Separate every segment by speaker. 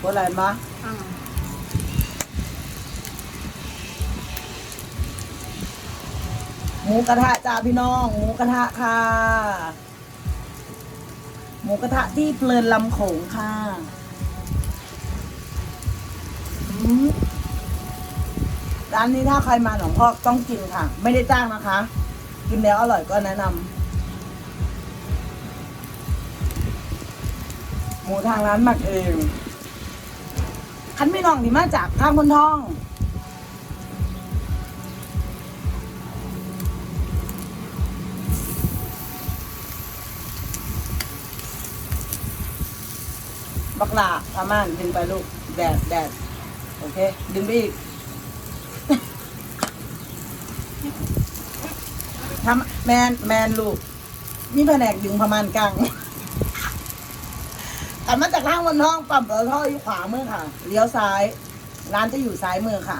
Speaker 1: โบราณมะ
Speaker 2: อ่า
Speaker 1: หมูกระทะจ้าพี่น้องหมูกระทะค่ะหมูกระทะที่เพลินลำโขงค่ะร้านนี้ถ้าใครมาหนองพอกต้องกินค่ะ ไม่ได้จ้างนะคะ กินแล้วอร่อยก็แนะนำหมูทางร้านหมักเอง คันไม่น้องที่มาจากข้างบนทอง บักลาพม่านดึงไปลูก แดดแดดโอเค ดึงไปอีกทำแมนแมนลูก มีแผนกดึงพม่านกลาง ขันมาจากทางบนท้องปั๊มปตทอยู่ขวามือค่ะ เลี้ยวซ้าย ร้านจะอยู่ซ้ายมือค่ะ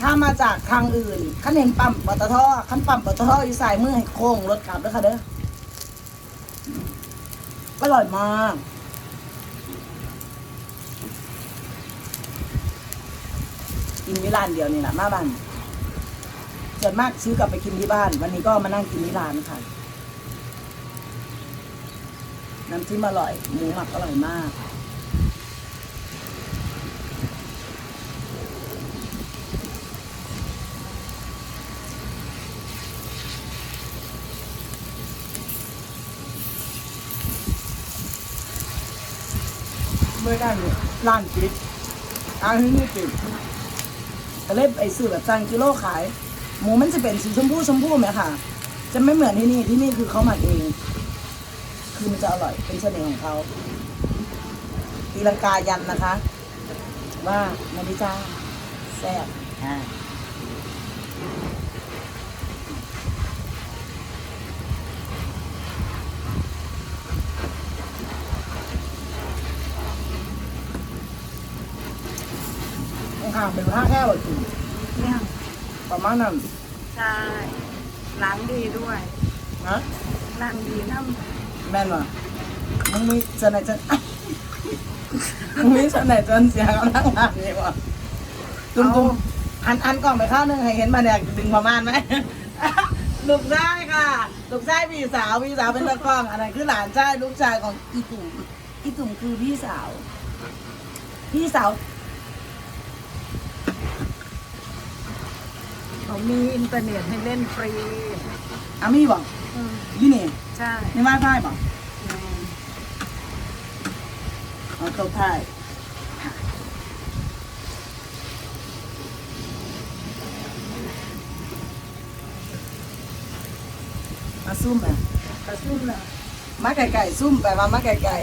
Speaker 1: ถ้ามาจากทางอื่นขั้นเห็นปั๊มปตทขั้นปั๊มปตทอยู่ซ้ายมือให้โค้งรถกลับด้วยค่ะเด้ออร่อยมากกินที่ร้านเดียวนี่แหละมาบ้านส่วนมากซื้อกลับไปกินที่บ้าน วันนี้ก็มานั่งกินที่ร้านค่ะ น้ำจิ้มอร่อย หมูหมักอร่อยมากเมื่อได้เนี่ยร้านปิดร้านที่นี่ปิดก็เลยไปซื้อแบบจังกิโลขาย หมูมันจะเป็นสีชมพูชมพูไหมค่ะ จะไม่เหมือนที่นี่ที่นี่คือเขาหมักเอง คือมันจะอร่อยเป็นเสน่ห์ของเขาตีลังกายันนะคะ ว่ามาดิจ้าแซ่บอ่าข้างๆเป็นผ้าแค่วจริง
Speaker 2: เนี่ย
Speaker 1: ประมาณนั้น
Speaker 2: ใช่ล้างดีด้วย
Speaker 1: นะ
Speaker 2: ล้างดีน้
Speaker 1: แม่นว่ะมึงมีเสน่ห์จนมึงมีเสน่ห์จนเสียกำลังงานนี่ว่ะตุ้มตุ้มอันอันกล่องไปข้าวหนึงให้เห็นมาเนี่ยดึงประมาณไหมลูกชายค่ะลูกชายพี่สาวพี่สาวเป็นตะกล้องอันนั้นคือหลานชายลูกชายของอีตุ่มอีตุ่มคือพี่สาว พี่สาวำ
Speaker 2: เขามีอินเทอร์เน็ตให้เล่นฟรี
Speaker 1: อามี่บอก
Speaker 2: อืม
Speaker 1: ยี่นี่
Speaker 2: ใช่
Speaker 1: นี่ว่าได้บอก
Speaker 2: อืม
Speaker 1: เอาเข้าท้ายมาซุ่มอะ
Speaker 2: กระซุ่มเลย
Speaker 1: มาไก่ไก่ซุ่มไปมามาไก่ไก่